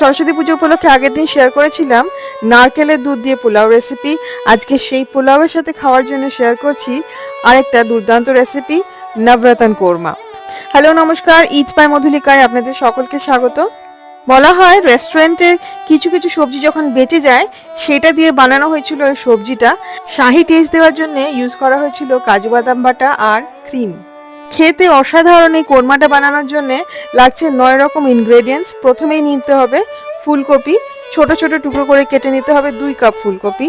সরস্বতী পুজো উপলক্ষে আগের দিন শেয়ার করেছিলাম, নারকেলের দুধ দিয়ে পোলাও রেসিপি আজকে সেই পোলাওয়ের সাথে খাওয়ার জন্য শেয়ার করছি আরেকটা দুর্দান্ত রেসিপি নবরতন কোরমা। হ্যালো নমস্কার ইটস বাই মধুলিকায় আপনাদের সকলকে স্বাগত। বলা হয় রেস্টুরেন্টের কিছু কিছু সবজি যখন বেঁচে যায়, সেটা দিয়ে বানানো হয়েছিল ওই সবজিটা। শাহি টেস্ট দেওয়ার জন্য ইউজ করা হয়েছিল কাজু বাদাম বাটা আর ক্রিম খেতে অসাধারণ এই কোরমাটা বানানোর জন্য লাগছে নয় রকম ইনগ্রেডিয়েন্টস প্রথমেই নিতে হবে ফুলকপি, ছোট ছোট টুকরো করে কেটে নিতে হবে দুই কাপ ফুলকপি।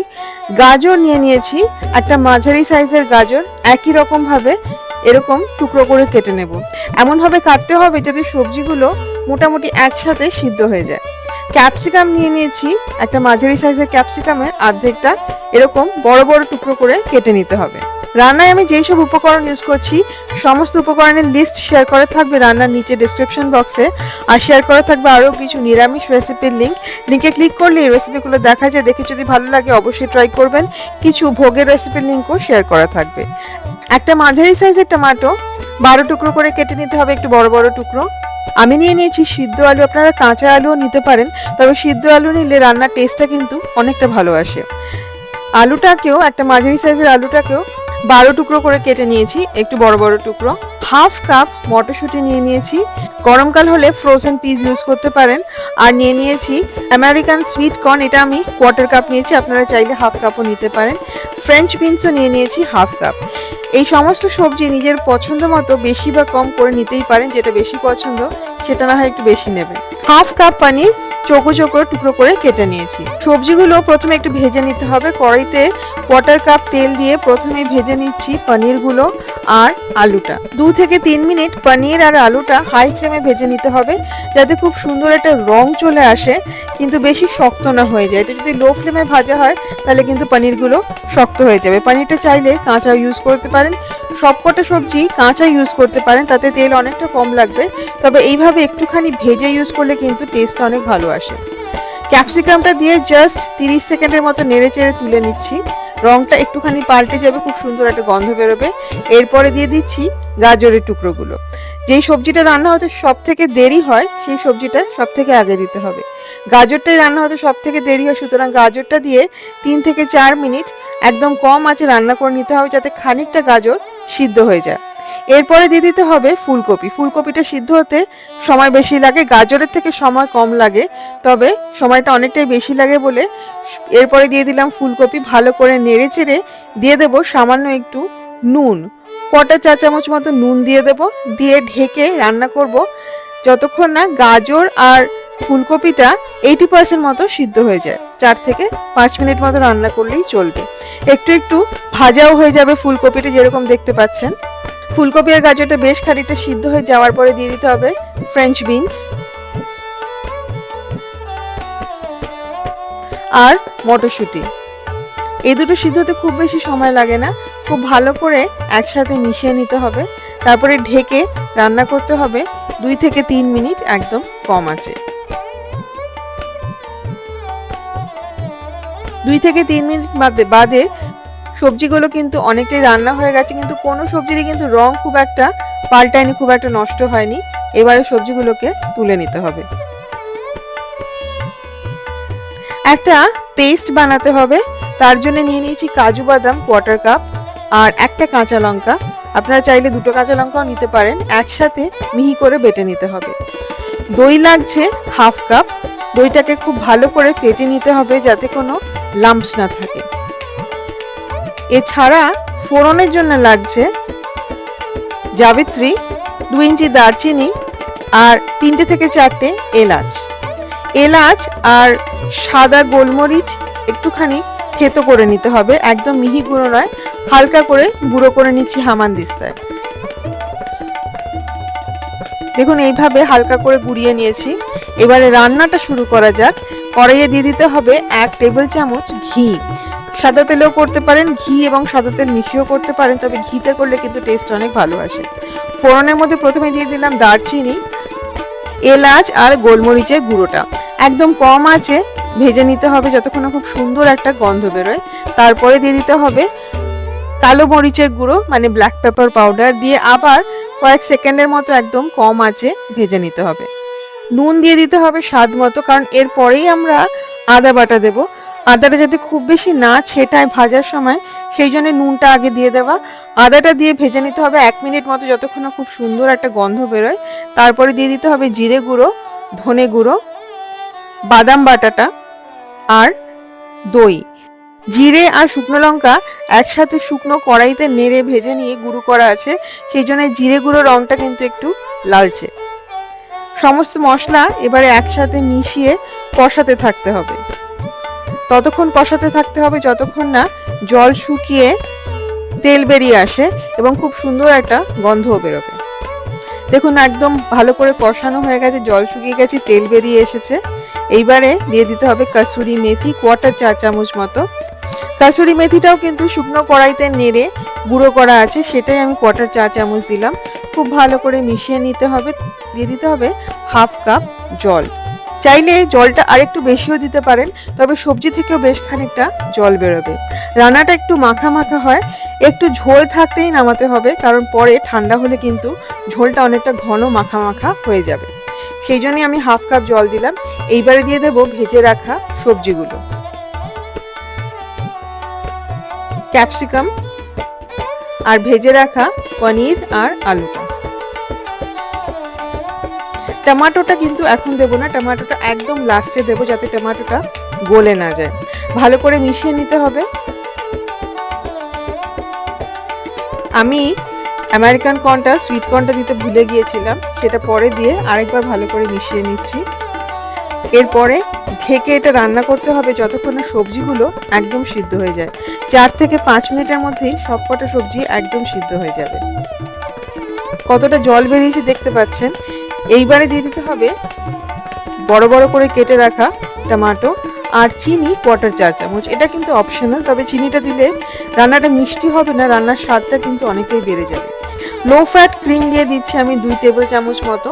গাজর নিয়ে নিয়েছি, একটা মাঝারি সাইজের গাজর, একই রকম ভাবে এরকম টুকরো করে কেটে নেব। এমনভাবে কাটতে হবে যাতে সবজিগুলো মোটামুটি একসাথে সিদ্ধ হয়ে যায়। ক্যাপসিকাম নিয়ে নিয়েছি, একটা মাঝারি সাইজের ক্যাপসিকামের অর্ধেকটা এরকম বড় বড় টুকরো করে কেটে নিতে হবে। রান্নায় আমি যেই সব উপকরণ ইউজ করছি, সমস্ত উপকরণের লিস্ট শেয়ার করা থাকবে রান্নার নিচে ডিসক্রিপশন বক্সে আর শেয়ার করা থাকবে আরও কিছু নিরামিষ রেসিপির লিঙ্ক লিঙ্কে ক্লিক করলে এই রেসিপিগুলো দেখা যায়। দেখে যদি ভালো লাগে অবশ্যই ট্রাই করবেন। কিছু ভোগের রেসিপির লিঙ্কও শেয়ার করা থাকবে। একটা মাঝারি সাইজের টমাটো বারো টুকরো করে কেটে নিতে হবে একটু বড় বড় টুকরো। আমি নিয়ে নিয়েছি সিদ্ধ আলু। আপনারা কাঁচা আলুও নিতে পারেন, তবে সিদ্ধ আলু নিলে রান্নার টেস্টটা কিন্তু অনেকটা ভালো আসে। আলুটাকেও, একটা মাঝারি সাইজের আলুটাকেও বারো টুকরো করে কেটে নিয়েছি, একটু বড় বড় টুকরো। হাফ কাপ মটরশুঁটি নিয়ে নিয়েছি। গরমকাল হলে ফ্রোজেন পিস ইউজ করতে পারেন। আর নিয়ে নিয়েছি আমেরিকান সুইট কর্ন এটা আমি কোয়ার্টার কাপ নিয়েছি, আপনারা চাইলে হাফ কাপও নিতে পারেন। ফ্রেঞ্চ বিনসও নিয়ে নিয়েছি হাফ কাপ এই সমস্ত সবজি নিজের পছন্দ মতো বেশি বা কম করে নিতেই পারেন, যেটা বেশি পছন্দ, সেটা না হয় একটু বেশি নেবেন। হাফ কাপ পানির চৌকো চোখো টুকরো করে কেটে নিয়েছি। সবজিগুলো প্রথমে একটু ভেজে নিতে হবে। কড়াইতে কোয়ার্টার কাপ তেল দিয়ে প্রথমে ভেজে নিচ্ছি পনিরগুলো আর আলুটা। দু থেকে তিন মিনিট পনির আর আলুটা হাই ফ্লেমে ভেজে নিতে হবে যাতে খুব সুন্দর একটা রং চলে আসে, কিন্তু বেশি শক্ত না হয়ে যায়। এটা যদি লো ফ্লেমে ভাজা হয়, তাহলে কিন্তু পনিরগুলো শক্ত হয়ে যাবে। পনিরটা চাইলে কাঁচা ইউজ করতে পারেন সবকটা সবজি কাঁচা ইউজ করতে পারেন, তাতে তেল অনেকটা কম লাগবে। তবে এইভাবে একটুখানি ভেজে ইউজ করলে কিন্তু টেস্ট অনেক ভালো আসে। ক্যাপসিকামটা দিয়ে জাস্ট তিরিশ সেকেন্ডের মতো নেড়ে চেড়ে তুলে নিচ্ছি। রংটা একটুখানি পাল্টে যাবে, খুব সুন্দর একটা গন্ধ বেরোবে। এরপরে দিয়ে দিচ্ছি গাজরের টুকরোগুলো। যেই সবজিটা রান্না হতে সব থেকে দেরি হয়, সেই সবজিটা সব থেকে আগে দিতে হবে। গাজরটাই রান্না হতে সব থেকে দেরি হয়, সুতরাং গাজরটা দিয়ে তিন থেকে চার মিনিট একদম কম আঁচে রান্না করে নিতে হবে, যাতে খানিকটা গাজর সিদ্ধ হয়ে যায়। এরপরে দিয়ে দিতে হবে ফুলকপি। ফুলকপিটা সিদ্ধ হতে সময় বেশি লাগে, গাজরের থেকে সময় কম লাগে, তবে সময়টা অনেকটাই বেশি লাগে বলে এরপরে দিয়ে দিলাম ফুলকপি। ভালো করে নেড়ে চেড়ে দিয়ে দেবো সামান্য একটু নুন। কটা চা চামচ মতো নুন দিয়ে দেব। দিয়ে ঢেকে রান্না করব। যতক্ষণ না গাজর আর ফুলকপিটা এইটি পার্সেন্ট মতো সিদ্ধ হয়ে যায়। চার থেকে পাঁচ মিনিট মতো রান্না করলেই চলবে। একটু একটু ভাজাও হয়ে যাবে ফুলকপিটা যেরকম দেখতে পাচ্ছেন। ফুলকপি আর গাজরটা বেশ খানিকটা সিদ্ধ হয়ে যাওয়ার পরে দিয়ে দিতে হবে ফ্রেঞ্চ বিনস আর মটরশুঁটি। এই দুটো সিদ্ধ হতে খুব বেশি সময় লাগে না। খুব ভালো করে একসাথে মিশিয়ে নিতে হবে। তারপরে ঢেকে রান্না করতে হবে। দুই থেকে তিন মিনিট একদম কম আছে। দুই থেকে তিন মিনিট বাদে বাদে সবজিগুলো কিন্তু অনেকটাই রান্না হয়ে গেছে, কিন্তু কোনো সবজিরই কিন্তু রং খুব একটা পাল্টায়নি, খুব একটা নষ্ট হয়নি। এবারে সবজিগুলোকে তুলে নিতে হবে। একটা পেস্ট বানাতে হবে, তার জন্য নিয়ে নিয়েছি কাজু বাদাম কোয়ার্টার কাপ আর একটা কাঁচা লঙ্কা। আপনারা চাইলে দুটো কাঁচা লঙ্কাও নিতে পারেন, একসাথে মিহি করে বেটে নিতে হবে। দই লাগছে হাফ কাপ, দইটাকে খুব ভালো করে ফেটে নিতে হবে যাতে কোনো লাম্পস না থাকে। এছাড়া ফোড়নের জন্য লাগছে জাবিত্রী দু ইঞ্চি দারচিনি আর তিনটে থেকে চারটে এলাচ। এলাচ আর সাদা গোলমরিচ একটুখানি থেতো করে নিতে হবে, একদম মিহি গুঁড়ো নয়, হালকা করে গুঁড়ো করে নিচ্ছি হামান দিস্তায়। দেখুন, এইভাবে হালকা করে গুঁড়িয়ে নিয়েছি। এবারে রান্নাটা শুরু করা যাক। কড়াইয়ে দিয়ে দিতে হবে এক টেবিল চামচ ঘি। সাদা তেলেও করতে পারেন, ঘি এবং সাদা তেল মিশিয়েও করতে পারেন, তবে ঘিতে করলে কিন্তু টেস্ট অনেক ভালো আসে। ফোড়নের মধ্যে প্রথমে দিয়ে দিলাম দারচিনি, এলাচ আর গোলমরিচের গুঁড়োটা। একদম কম আছে, ভেজে নিতে হবে যতক্ষণ খুব সুন্দর একটা গন্ধ বেরোয়। তারপরে দিয়ে দিতে হবে কালো মরিচের গুঁড়ো মানে ব্ল্যাক পেপার পাউডার দিয়ে আবার কয়েক সেকেন্ডের মতো একদম কম আছে, ভেজে নিতে হবে। নুন দিয়ে দিতে হবে স্বাদ মতো, কারণ এরপরেই আমরা আদা বাটা দেব। আদাটা যাতে খুব বেশি না ছেটায় ভাজার সময়, সেই জন্য নুনটা আগে দিয়ে দেওয়া। আদাটা দিয়ে ভেজে নিতে হবে এক মিনিট মতো যতক্ষণ না খুব সুন্দর একটা গন্ধ বেরোয়। তারপরে দিয়ে দিতে হবে জিরে গুঁড়ো, ধনে গুঁড়ো, বাদাম বাটাটা আর দই। জিরে আর শুকনো লঙ্কা একসাথে শুকনো কড়াইতে নেড়ে ভেজে নিয়ে গুঁড়ো করা আছে। সেই জন্য জিরে গুঁড়ো রঙটা কিন্তু একটু লালচে। সমস্ত মশলা এবারে একসাথে মিশিয়ে কষাতে থাকতে হবে। ততক্ষণ কষাতে থাকতে হবে যতক্ষণ না জল শুকিয়ে তেল বেরিয়ে আসে এবং খুব সুন্দর একটা গন্ধও বেরোবে। দেখুন একদম ভালো করে কষানো হয়ে গেছে, জল শুকিয়ে গেছে, তেল বেরিয়ে এসেছে। এইবারে দিয়ে দিতে হবে কাসুরি মেথি কোয়াটার চা চামচ মতো। কাসুরি মেথিটাও কিন্তু শুকনো কড়াইতে নেড়ে গুঁড়ো করা আছে, সেটাই আমি কোয়াটার চা চামচ দিলাম। খুব ভালো করে মিশিয়ে নিতে হবে, দিয়ে দিতে হবে হাফ কাপ জল। চাইলে জলটা আরেকটু বেশিও দিতে পারেন, তবে সবজি থেকেও বেশ খানিকটা জল বেরোবে। রান্নাটা একটু মাখা মাখা হয়, একটু ঝোল থাকতেই নামাতে হবে, কারণ পরে ঠান্ডা হলে কিন্তু ঝোলটা অনেকটা ঘন মাখা মাখা হয়ে যাবে। সেই জন্যই আমি হাফ কাপ জল দিলাম। এইবারে দিয়ে দেবো ভেজে রাখা সবজিগুলো। ক্যাপসিকাম আর ভেজে রাখা পনির আর আলুটা। টমাটোটা কিন্তু এখন দেবো না, টমাটোটা একদম লাস্টে দেবো যাতে টমাটোটা গলে না যায়। ভালো করে মিশিয়ে নিতে হবে। আমি আমেরিকান কর্নটা সুইট কর্নটা দিতে ভুলে গিয়েছিলাম, সেটা পরে দিয়ে আরেকবার ভালো করে মিশিয়ে নিচ্ছি। এরপরে ঢেকে এটা রান্না করতে হবে যতক্ষণ না সবজিগুলো একদম সিদ্ধ হয়ে যায়। চার থেকে পাঁচ মিনিটের মধ্যেই সবকটা সবজি একদম সিদ্ধ হয়ে যাবে। কতটা জল বেরিয়েছে দেখতে পাচ্ছেন? এইবারে দিয়ে দিতে হবে বড় বড় করে কেটে রাখা টমাটো আর চিনি কোয়াটার চা চামচ। এটা কিন্তু অপশনাল তবে চিনিটা দিলে রান্নাটা মিষ্টি হবে না, রান্নার স্বাদটা কিন্তু অনেকেই বেড়ে যাবে। লো ফ্যাট ক্রিম দিয়ে দিচ্ছি আমি দুই টেবিল চামচ মতো।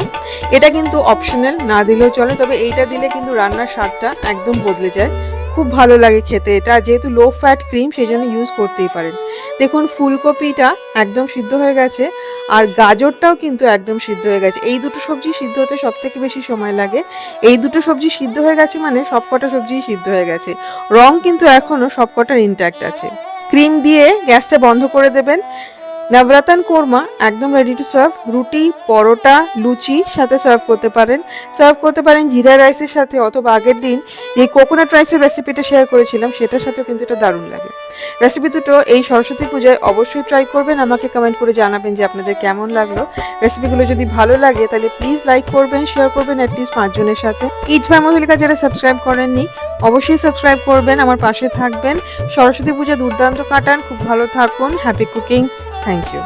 এটা কিন্তু অপশনাল না দিলেও চলে, তবে এইটা দিলে কিন্তু রান্নার স্বাদটা একদম বদলে যায়। খুব ভালো লাগে খেতে। এটা যেহেতু লো ফ্যাট ক্রিম সেই জন্য ইউজ করতেই পারেন। দেখুন, ফুলকপিটা একদম সিদ্ধ হয়ে গেছে, আর গাজরটাও কিন্তু একদম সিদ্ধ হয়ে গেছে। এই দুটো সবজি সিদ্ধ হতে সব থেকে বেশি সময় লাগে। এই দুটো সবজি সিদ্ধ হয়ে গেছে মানে সবকটা সবজি সিদ্ধ হয়ে গেছে। রং কিন্তু এখনও সবকটার ইনট্যাক্ট আছে। ক্রিম দিয়ে গ্যাসটা বন্ধ করে দেবেন। নবরত্ন কোরমা একদম রেডি টু সার্ভ রুটি, পরোটা, লুচি সাথে সার্ভ করতে পারেন। সার্ভ করতে পারেন জিরা রাইসের সাথে অথবা আগের দিন যে কোকোনাট রাইসের রেসিপিটা শেয়ার করেছিলাম, সেটার সাথেও কিন্তু এটা দারুণ লাগে। রেসিপি দুটো এই সরস্বতী পূজায় অবশ্যই ট্রাই করবেন, আমাকে কমেন্ট করে জানাবেন যে আপনাদের কেমন লাগল। রেসিপিগুলো যদি ভালো লাগে, তাহলে প্লিজ লাইক করবেন শেয়ার করবেন অ্যাটলিস্ট পাঁচজনের সাথে। ইচ ভাই মহিলিকা যারা সাবস্ক্রাইব করেননি, অবশ্যই সাবস্ক্রাইব করবেন, আমার পাশে থাকবেন। সরস্বতী পূজা দুর্দান্ত কাটান, খুব ভালো থাকুন হ্যাপি কুকিং থ্যাংক ইউ